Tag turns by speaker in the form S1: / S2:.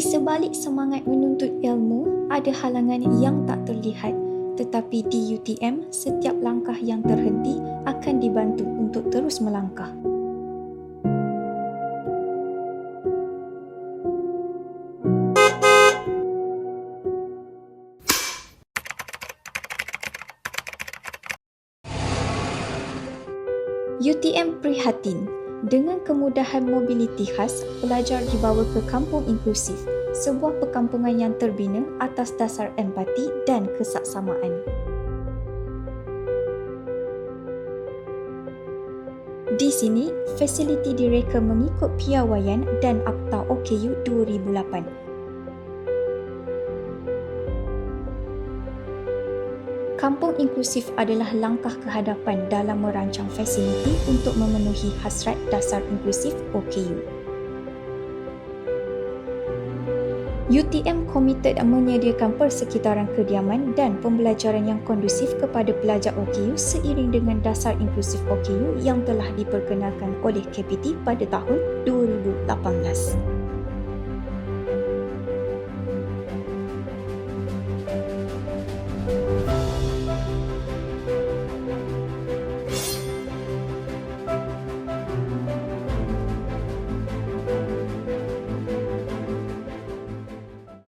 S1: sebalik semangat menuntut ilmu, ada halangan yang tak terlihat. Tetapi di UTM, setiap langkah yang terhenti akan dibantu untuk terus melangkah. UTM prihatin dengan kemudahan mobiliti khas, pelajar dibawa ke kampung inklusif, sebuah perkampungan yang terbina atas dasar empati dan kesaksamaan. Di sini, fasiliti direka mengikut piawaian dan Akta OKU 2008 Kampung inklusif adalah langkah kehadapan dalam merancang fasiliti untuk memenuhi hasrat dasar inklusif OKU. UTM komited menyediakan persekitaran kediaman dan pembelajaran yang kondusif kepada pelajar OKU seiring dengan dasar inklusif OKU yang telah diperkenalkan oleh KPT pada tahun 2018.